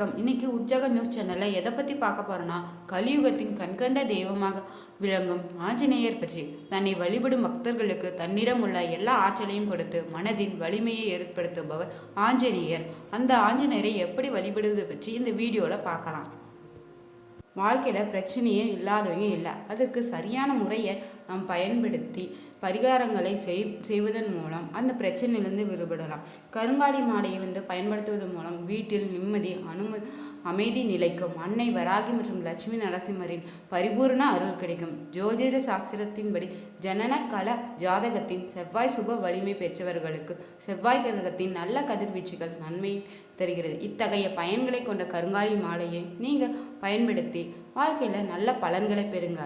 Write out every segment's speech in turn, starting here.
வணக்கம். இன்னைக்கு உற்சாக நியூஸ் சேனலில் எதை பற்றி பார்க்க போறோம்னா கலியுகத்தின் கண்கண்ட தெய்வமாக விளங்கும் ஆஞ்சநேயர் பற்றி. தன்னை வழிபடும் பக்தர்களுக்கு தன்னிடம் உள்ள எல்லா ஆற்றலையும் கொடுத்து மனதின் வலிமையை ஏற்படுத்துபவர் ஆஞ்சநேயர். அந்த ஆஞ்சநேயரை எப்படி வழிபடுவது பற்றி இந்த வீடியோவில் பார்க்கலாம். வாழ்க்கையில் பிரச்சனையே இல்லாதவங்க இல்லை. அதுக்கு சரியான முறையை நாம் பயன்படுத்தி பரிகாரங்களை செய் செய்வதன் மூலம் அந்த பிரச்சனையிலிருந்து விடுபடலாம். கருங்காலி மாலையை வந்து பயன்படுத்துவதன் மூலம் வீட்டில் நிம்மதி அனுமதி அமைதி நிலைக்கும் அன்னை வராகி மற்றும் லட்சுமி நரசிம்மரின் பரிபூர்ண அருள் கிடைக்கும். ஜோதிட சாஸ்திரத்தின்படி ஜனன கல ஜாதகத்தின் செவ்வாய் சுப வலிமை பெற்றவர்களுக்கு செவ்வாய் கிரகத்தின் நல்ல கதிர்வீச்சுகள் நன்மை தருகிறது. இத்தகைய பயன்களை கொண்ட கருங்காலி மாலையை நீங்கள் பயன்படுத்தி வாழ்க்கையில் நல்ல பலன்களை பெறுங்க.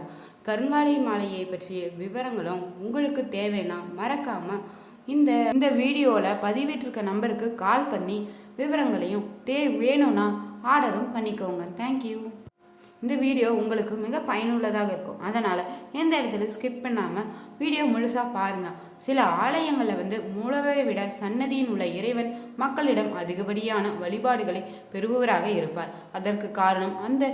கருங்காலி மாலையை பற்றிய விவரங்களும் உங்களுக்கு தேவைன்னா மறக்காமல் இந்த இந்த வீடியோவில் பதிவிட்டிருக்க நம்பருக்கு கால் பண்ணி விவரங்களையும் தே வேணும்னா ஆர்டரும் பண்ணிக்கோங்க. தேங்க்யூ இந்த வீடியோ உங்களுக்கு மிக பயனுள்ளதாக இருக்கும். அதனால் எந்த இடத்துல ஸ்கிப் பண்ணாமல் வீடியோ முழுசாக பாருங்கள் சில ஆலயங்களில் வந்து மூலவரை விட சன்னதியின் உள்ள இறைவன் மக்களிடம் அதிகப்படியான வழிபாடுகளை பெறுபவராக இருப்பார். அதற்கு காரணம் அந்த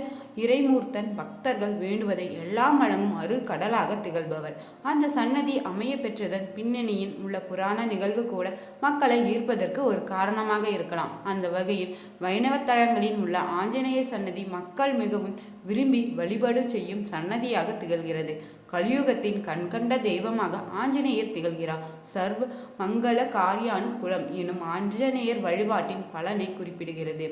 இறைமூர்த்தன் பக்தர்கள் வேண்டுவதை எல்லாம் வழங்கும் அருள் கடலாக திகழ்பவர். அந்த சன்னதி அமைய பெற்றதன் பின்னணியின் உள்ள புராண நிகழ்வு கூட மக்களை ஈர்ப்பதற்கு ஒரு காரணமாக இருக்கலாம். அந்த வகையில் வைணவ தலங்களில் உள்ள ஆஞ்சநேய சன்னதி மக்கள் மிகவும் விரும்பி வழிபாடு செய்யும் சன்னதியாக திகழ்கிறது. கலியுகத்தின் கண்கண்ட தெய்வமாக ஆஞ்சநேயர் திகழ்கிறார். சர்வ மங்கள காரியான் குலம் எனும் ஆஞ்சநேயர் வழிபாட்டின் பலனை குறிப்பிடுகிறது.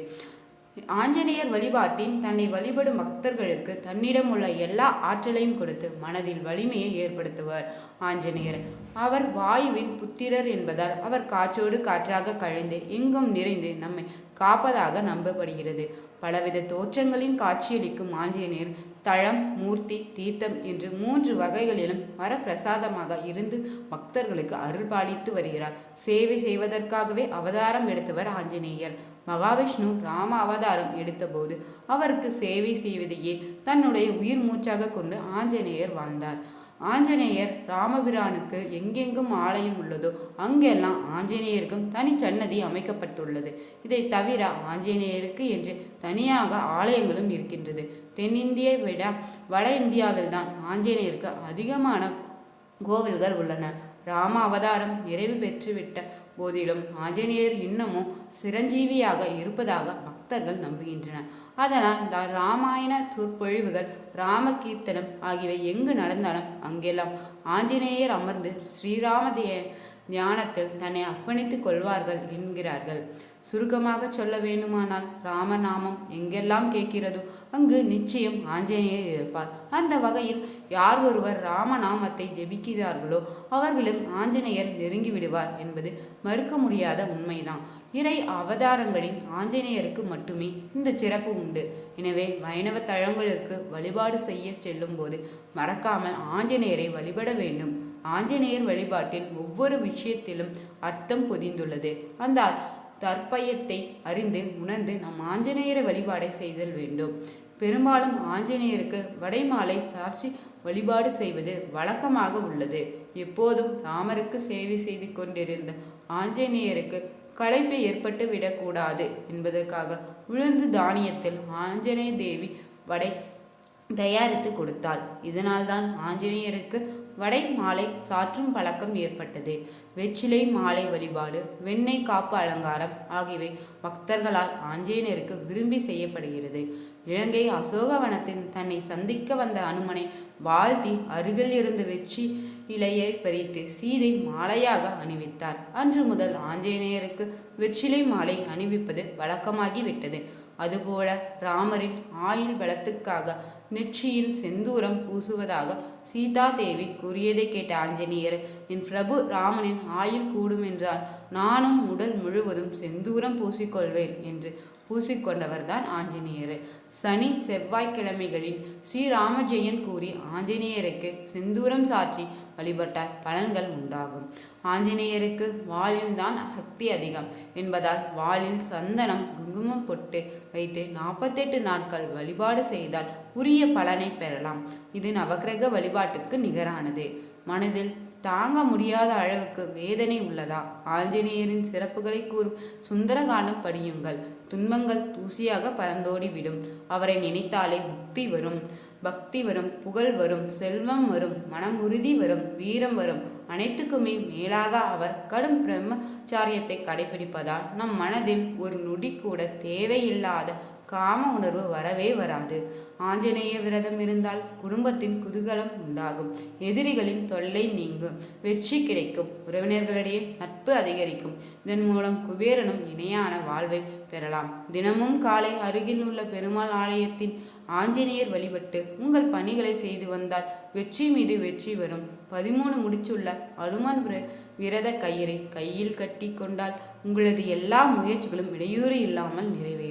ஆஞ்சநேயர் வழிபாட்டின் தன்னை வழிபடும் பக்தர்களுக்கு தன்னிடம் உள்ள எல்லா ஆற்றலையும் கொடுத்து மனதில் வலிமையை ஏற்படுத்துவார் ஆஞ்சநேயர். அவர் வாயுவின் புத்திரர் என்பதால் அவர் காற்றோடு காற்றாக கழிந்து எங்கும் நிறைந்து நம்மை காப்பதாக நம்பப்படுகிறது. பலவித தோற்றங்களின் காட்சியளிக்கும் ஆஞ்சநேயர் தளம் மூர்த்தி தீர்த்தம் என்று மூன்று வகைகளிலும் வரப்பிரசாதமாக இருந்து பக்தர்களுக்கு அருள்பாலித்து வருகிறார். சேவை செய்வதற்காகவே அவதாரம் எடுத்தவர் ஆஞ்சநேயர். மகாவிஷ்ணு ராம அவதாரம் எடுத்தபோது அவருக்கு சேவை செய்வதையே தன்னுடைய உயிர் மூச்சாக கொண்டு ஆஞ்சநேயர் வாழ்ந்தார். ஆஞ்சநேயர் ராமபிரானுக்கு எங்கெங்கும் ஆலயம் உள்ளதோ அங்கெல்லாம் ஆஞ்சநேயருக்கும் தனி சன்னதி அமைக்கப்பட்டுள்ளது. இதை தவிர ஆஞ்சநேயருக்கு என்று தனியாக ஆலயங்களும் இருக்கின்றது. தென்னிந்தியை விட வட இந்தியாவில் தான் ஆஞ்சநேயருக்கு அதிகமான கோவில்கள் உள்ளன. ராம அவதாரம் நிறைவு பெற்றுவிட்ட போதிலும் ஆஞ்சநேயர் இன்னமும் சிரஞ்சீவியாக இருப்பதாக பக்தர்கள் நம்புகின்றனர். அதனால் தான் ராமாயண சொற்பொழிவுகள் ராம கீர்த்தனம் ஆகியவை எங்கு நடந்தாலும் அங்கெல்லாம் ஆஞ்சநேயர் அமர்ந்து ஸ்ரீராம தியானத்தில் தன்னை அர்ப்பணித்துக் கொள்வார்கள் என்கிறார்கள். சுருக்கமாக சொல்ல வேண்டுமானால் ராமநாமம் எங்கெல்லாம் கேட்கிறதோ அங்கு நிச்சயம் ஆஞ்சநேயர் இருப்பார். அந்த வகையில் யார் ஒருவர் ராமநாமத்தை ஜெபிக்கிறார்களோ அவர்களும் ஆஞ்சநேயர் நெருங்கி விடுவார் என்பது மறுக்க முடியாத உண்மைதான். இறை அவதாரங்களின் ஆஞ்சநேயருக்கு மட்டுமே இந்த சிறப்பு உண்டு. எனவே வைணவ தலங்களுக்கு வழிபாடு செய்ய செல்லும் போது மறக்காமல் ஆஞ்சநேயரை வழிபட வேண்டும். ஆஞ்சநேயர் வழிபாட்டில் ஒவ்வொரு விஷயத்திலும் அர்த்தம் பொதிந்துள்ளது. அந்த தற்பயத்தை அறிந்து உணர்ந்து நம் ஆஞ்சநேயர வழிபாடை செய்தல் வேண்டும். பெரும்பாலும் ஆஞ்சநேயருக்கு வடைமாலை சாட்சி வழிபாடு செய்வது வழக்கமாக உள்ளது. எப்போதும் ராமருக்கு சேவை செய்து கொண்டிருந்த ஆஞ்சநேயருக்கு களைப்பு ஏற்பட்டு விடக்கூடாது என்பதற்காக உளுந்து தானியத்தில் ஆஞ்சநேய தேவி வடை தயாரித்து கொடுத்தாள். இதனால்தான் ஆஞ்சநேயருக்கு வடை மாலை சாற்றும் பழக்கம் ஏற்பட்டது. வெற்றிலை மாலை வழிபாடு வெண்ணெய் காப்பு அலங்காரம் ஆகியவை பக்தர்களால் ஆஞ்சநேயருக்கு விரும்பி செய்யப்படுகிறது. இலங்கை அசோகவனத்தின் தன்னை சந்திக்க வந்த அனுமனை வாழ்த்தி அருகில் இருந்த வெற்றி இலையை பறித்து சீதை மாலையாக அணிவித்தார். அன்று முதல் ஆஞ்சநேயருக்கு வெற்றிலை மாலை அணிவிப்பது வழக்கமாகிவிட்டது. அதுபோல ராமரின் ஆயுள் பலத்துக்காக நெற்றியில் செந்தூரம் பூசுவதாக சீதா தேவி கூறியதை கேட்ட ஆஞ்சநேயர் என் பிரபு ராமனின் ஆயுள் கூடும் என்றால் நானும் உடல் முழுவதும் செந்தூரம் பூசிக்கொள்வேன் என்று பூசிக்கொண்டவர்தான் ஆஞ்சநேயர். சனி செவ்வாய்க்கிழமைகளில் ஸ்ரீராமஜெயன் கூறி ஆஞ்சநேயருக்கு செந்தூரம் சாட்சி வழிபட்டால் பலன்கள் உண்டாகும். ஆஞ்சநேயருக்கு வாளில்தான் சக்தி அதிகம் என்பதால் வாளில் சந்தனம் குங்குமம் பொட்டு வைத்து நாற்பத்தெட்டு நாட்கள் வழிபாடு செய்தால் உரிய பலனை பெறலாம். இது நவகிரக வழிபாட்டுக்கு நிகரானது. மனதில் தாங்க முடியாத அளவுக்கு வேதனை உள்ளதா? ஆஞ்சநேயரின் சிறப்புகளை கூறும் சுந்தரகாண்டம் படியுங்கள். துன்பங்கள் தூசியாக பறந்தோடி விடும். அவரை நினைத்தாலே முக்தி வரும். பக்தி வரும் புகழ் வரும் செல்வம் வரும் மனம் உறுதி வரும் வீரம் வரும். அனைத்துக்குமே மேலாக அவர் கடும் பிரம்மச்சாரியத்தை கடைபிடிப்பதால் நம் மனதில் ஒரு நொடி கூட தேவையில்லாத காம உணர்வு வரவே வராது. ஆஞ்சநேய விரதம் இருந்தால் குடும்பத்தின் குதூகலம் உண்டாகும். எதிரிகளின் தொல்லை நீங்கும். வெற்றி கிடைக்கும். உறவினர்களிடையே நட்பு அதிகரிக்கும். இதன் மூலம் குபேரனும் இணையான வாழ்வை பெறலாம். தினமும் காலை அருகில் உள்ள பெருமாள் ஆலயத்தின் ஆஞ்சநேயர் வழிபட்டு உங்கள் பணிகளை செய்து வந்தால் வெற்றி மீது வெற்றி வரும். பதிமூணு முடிச்சுள்ள அனுமன் விர- விரத கயிறை கையில் கட்டி கொண்டால் உங்களது எல்லா முயற்சிகளும் இடையூறு இல்லாமல் நிறைவேறும்.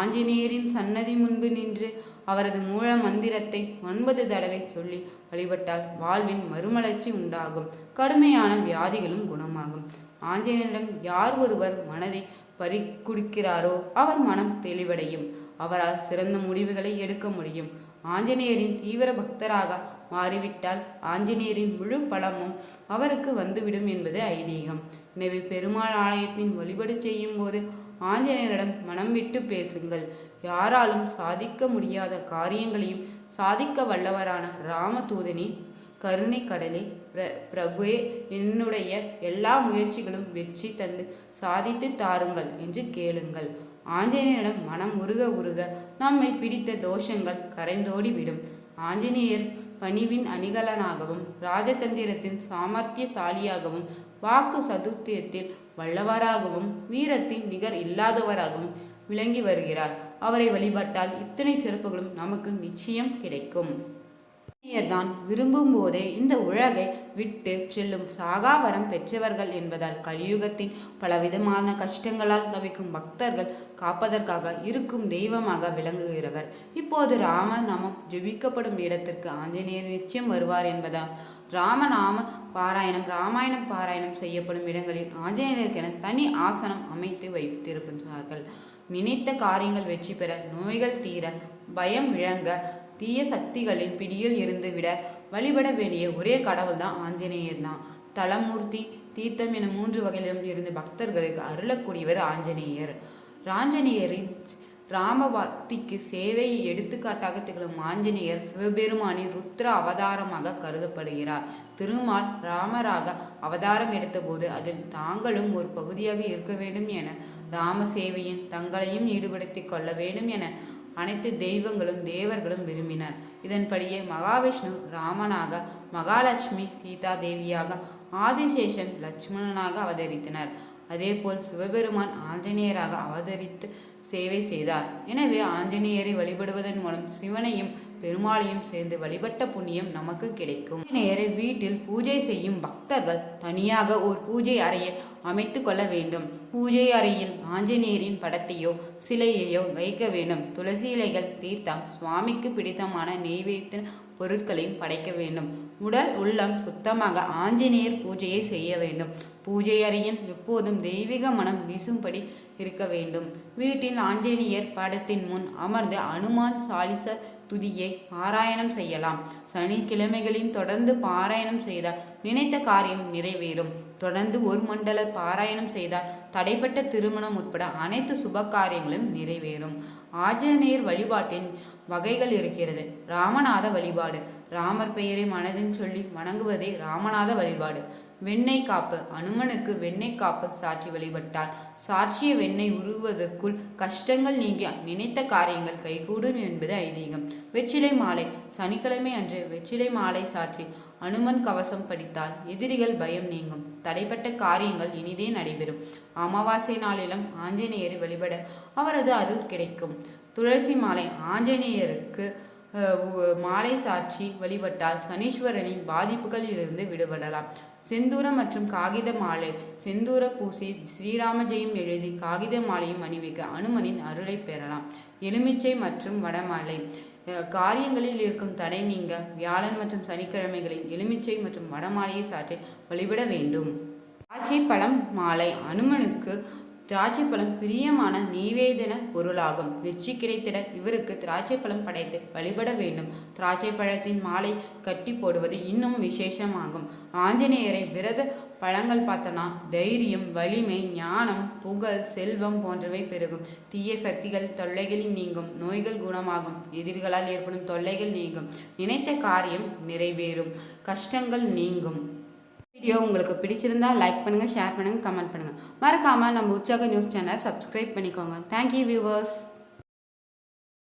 ஆஞ்சநேயரின் சன்னதி முன்பு நின்று அவரது மூல மந்திரத்தை ஒன்பது தடவை சொல்லி வழிபட்டால் வாழ்வில் மறுமலர்ச்சி உண்டாகும். கடுமையான வியாதிகளும் குணமாகும். ஆஞ்சநேயரிடம் யார் ஒருவர் மனதை பறிக்குடுக்கிறாரோ அவர் மனம் தெளிவடையும். அவரால் சிறந்த முடிவுகளை எடுக்க முடியும். ஆஞ்சநேயரின் தீவிர பக்தராக மாறிவிட்டால் ஆஞ்சநேயரின் முழு பலமும் அவருக்கு வந்துவிடும் என்பது ஐதீகம். எனவே பெருமாள் ஆலயத்தின் வழிபாடு செய்யும் போது ஆஞ்சநேயரிடம் மனம் விட்டு பேசுங்கள். யாராலும் சாதிக்க முடியாத காரியங்களையும் சாதிக்க வல்லவரான ராமதூதனே கருணை கடலே பிர பிரபுவே என்னுடைய எல்லா முயற்சிகளும் வெற்றி தந்து சாதித்து தாருங்கள் என்று கேளுங்கள். ஆஞ்சநேயரிடம் மனம் உருக உருக நம்மை பிடித்த தோஷங்கள் கரைந்தோடி விடும். ஆஞ்சநேயர் பணிவின் அணிகலனாகவும் ராஜதந்திரத்தின் சாமர்த்தியசாலியாகவும் வாக்கு சதுர்த்தியத்தில் வல்லவராகவும் வீரத்தின் நிகர் இல்லாதவராகவும் விளங்கி வருகிறார். அவரை வழிபட்டால் இத்தனை சிறப்புகளும் நமக்கு நிச்சயம் கிடைக்கும். தான் விரும்பும் போதே இந்த உலகை விட்டு செல்லும் சாகாவரம் பெற்றவர்கள் என்பதால் கலியுகத்தின் பலவிதமான கஷ்டங்களால் தவிக்கும் பக்தர்கள் காப்பதற்காக இருக்கும் தெய்வமாக விளங்குகிறவர். இப்போது ராம நாமம் ஜெபிக்கப்படும் இடத்திற்கு ஆஞ்சநேயர் நிச்சயம் வருவார் என்பதால் ராமநாம பாராயணம் ராமாயணம் பாராயணம் செய்யப்படும் இடங்களில் ஆஞ்சநேயருக்கென தனி ஆசனம் அமைத்து வைத்திருக்கின்றார்கள் நினைத்த காரியங்கள் வெற்றி பெற நோய்கள் தீர பயம் விளங்க தீய சக்திகளின் பிடியில் இருந்து விட வழிபட வேண்டிய ஒரே கடவுள் தான் ஆஞ்சநேயர் தான். தலமூர்த்தி தீர்த்தம் என மூன்று வகையிலும் இருந்து பக்தர்களுக்கு அருளக்கூடியவர் ஆஞ்சநேயர். ராஞ்சநேயரின் ராமபக்திக்கு சேவையை எடுத்துக்காட்டாக திகழும் ஆஞ்சநேயர் சிவபெருமானின் ருத்ர அவதாரமாக கருதப்படுகிறார். திருமால் ராமராக அவதாரம் எடுத்தபோது அதில் தாங்களும் ஒரு பகுதியாக இருக்க வேண்டும் என ராம சேவையின் தங்களையும் ஈடுபடுத்திக் கொள்ள வேண்டும் என அனைத்து தெய்வங்களும் தேவர்களும் விரும்பினர். இதன்படியே மகாவிஷ்ணு ராமனாக மகாலட்சுமி சீதா தேவியாக ஆதிசேஷன் லட்சுமணனாக அவதரித்தனர். அதேபோல் சிவபெருமான் ஆஞ்சநேயராக அவதரித்து சேவை செய்தார். எனவே ஆஞ்சநேயரை வழிபடுவதன் மூலம் சிவனையும் பெருமாளையும் சேர்ந்து வழிபட்ட புண்ணியம் நமக்கு கிடைக்கும். ஆஞ்சநேயரை வீட்டில் பூஜை செய்யும் பக்தர்கள் தனியாக ஒரு பூஜை அறையை அமைத்து கொள்ள வேண்டும். பூஜை அறையில் ஆஞ்சநேயரின் படத்தையோ சிலையையோ வைக்க வேண்டும். துளசி இலைகள் தீர்த்தம் சுவாமிக்கு பிடித்தமான நெய்வேத்திய பொருட்களையும் படைக்க வேண்டும். உடல் உள்ளம் சுத்தமாக ஆஞ்சநேயர் பூஜையை செய்ய வேண்டும். பூஜை அறையின் எப்போதும் தெய்வீக மனம் வீசும்படி இருக்க வேண்டும். வீட்டில் ஆஞ்சநேயர் படத்தின் முன் அமர்ந்து அனுமான் சாலிச துதியை பாராயணம் செய்யலாம். சனிக்கிழமைகளில் தொடர்ந்து பாராயணம் செய்தால் நினைத்த காரியம் நிறைவேறும். தொடர்ந்து ஒரு மண்டல பாராயணம் செய்தால் தடைப்பட்ட திருமணம் உட்பட அனைத்து சுப காரியங்களும் நிறைவேறும். ஆஞ்சநேயர் வழிபாட்டின் வகைகள் இருக்கிறது. ராமநாத வழிபாடு. ராமர் பெயரை மனதில் சொல்லி வணங்குவதே ராமநாத வழிபாடு. வெண்ணெய் காப்பு. அனுமனுக்கு வெண்ணெய் காப்பு சாட்சி வழிபட்டால் சாட்சிய வெண்ணெய் உருவதற்குள் கஷ்டங்கள் நீங்கி நினைத்த காரியங்கள் கைகூடும் என்பது ஐதீகம். வெற்றிலை மாலை. சனிக்கிழமை அன்று வெற்றிலை மாலை சாற்றி அனுமன் கவசம் படித்தால் எதிரிகள் பயம் நீங்கும். தடைப்பட்ட காரியங்கள் இனிதே நடைபெறும். அமாவாசை நாளிலும் ஆஞ்சநேயரை வழிபட அவரது அருள் கிடைக்கும். துளசி மாலை ஆஞ்சநேயருக்கு மாலை சாட்சி வழிபட்டால் சனீஸ்வரனின் பாதிப்புகளிலிருந்து விடுபடலாம். செந்தூரம் மற்றும் காகித மாலை செந்தூர பூசி ஸ்ரீராமஜெயம் எழுதி காகித மாலையும் அணிவிக்க அனுமனின் அருளை பெறலாம். எலுமிச்சை மற்றும் வடமாலை காரியங்களில் இருக்கும் தடை நீங்க வியாழன் மற்றும் சனிக்கிழமைகளில் எலுமிச்சை மற்றும் வடமாலையை சாற்றி வழிபட வேண்டும். திராட்சை பழம் மாலை அனுமனுக்கு திராட்சை பழம் பிரியமான நீவேதன பொருளாகும். வெற்றி கிடைத்திட இவருக்கு திராட்சை பழம் படைத்து வழிபட வேண்டும். திராட்சை பழத்தின் மாலை கட்டி போடுவது இன்னும் விசேஷமாகும். ஆஞ்சநேயரை விரத பழங்கள் பார்த்தோன்னா தைரியம் வலிமை ஞானம் புகழ் செல்வம் போன்றவை பெருகும். தீய சக்திகள் தொல்லைகளில் நீங்கும். நோய்கள் குணமாகும். எதிரிகளால் ஏற்படும் தொல்லைகள் நீங்கும். நினைத்த காரியம் நிறைவேறும். கஷ்டங்கள் நீங்கும். வீடியோ உங்களுக்கு பிடிச்சிருந்தா லைக் பண்ணுங்கள் ஷேர் பண்ணுங்கள் கமெண்ட் பண்ணுங்கள் மறக்காமல் நம்ம உற்சாக நியூஸ் சேனலை சப்ஸ்கிரைப் பண்ணிக்கோங்க. Thank you viewers